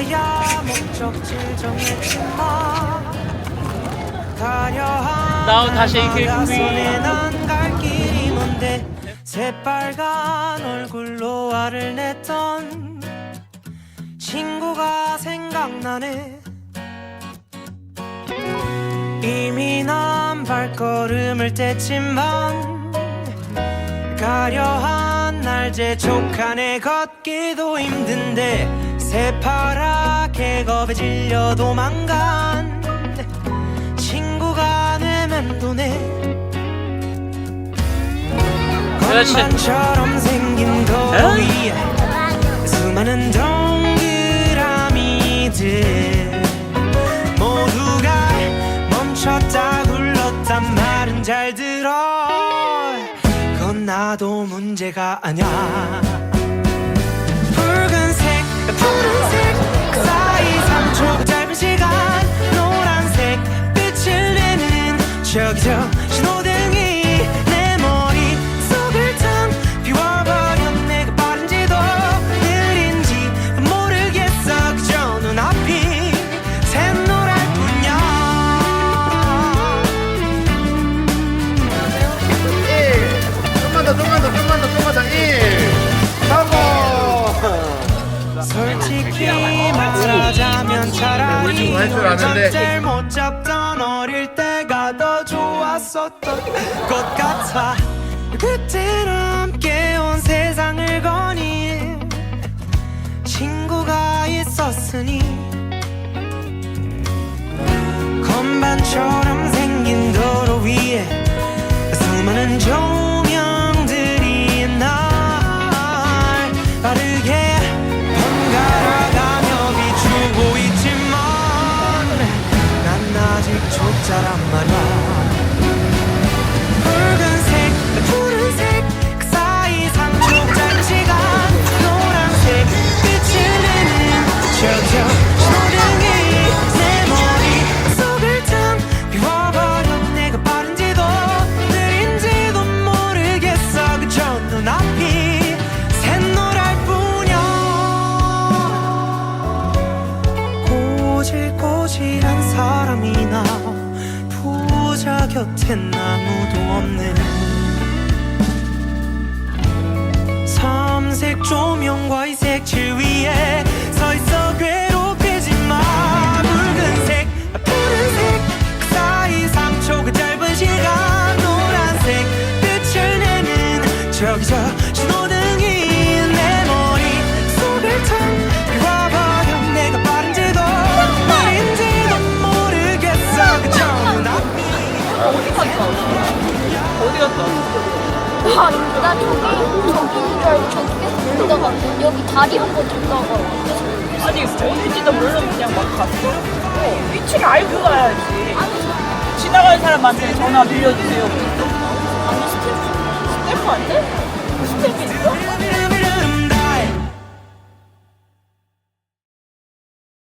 그때야 목적지를 정했지만 가려한 Now 다시 이렇게 손에 난갈 길이 먼데? 새빨간 얼굴로 화를 냈던 친구가 생각나네. 이미 난 발걸음을 뗐지만 가려한 날 재촉하네 걷기도 힘든데 새파랗게 겁에 질려 도망간. 친구가 내면도네. 그렇지. 건반처럼 생긴 거 에? 위에 수많은 동그라미들 모두가 멈췄다 굴렀단 말은 잘 들어. 그건 나도 문제가 아냐 저기 저 신호등이 내 머릿속을 탕 비워버려 내가 빠른지도 느린지 모르겠어. 그저 눈앞이 샛노랄 뿐이야. 1 좀만 더 좀만 더 좀만 더 좀만 더. 1 성공 솔직히 말하자면 차라리 할 줄 아는데. 젖잘 못 잡던 어릴 때가 더 좋았었던 것 같아 그때는 함께 온 세상을 거니 친구가 있었으니 건반처럼 생긴 도로 위에 수많은 조 초짜란 말이야 붉은색 푸른색 그 사이 3초 짧은 시간. 노란색 빛을 내는 저저 신호등이 내 머릿속을 탕 비워버려. 내가 빠른지도 느린지도 모르겠어. 그저 눈앞이 샛노랄 뿐이야. 꼬질꼬질한 사람이나 부자 곁엔 아무도 없는 삼색 조명과 이 색칠 위에 서 있어 괴롭히지 마. 붉은색 푸른색 그 사이 3초 그 짧은 시간 노란색 빛을 내는 저기 저 신호등 아, 나 저기, 저기인 줄 저기 계속 돌다가 여기 다리 한번 돌다가 아니 어딘지도 모르고 그냥 막 갔어? 어, 위치를 알고 가야지. 지나가는 사람한테 전화 빌려주세요. 아니 안 돼? 스텝이 있어?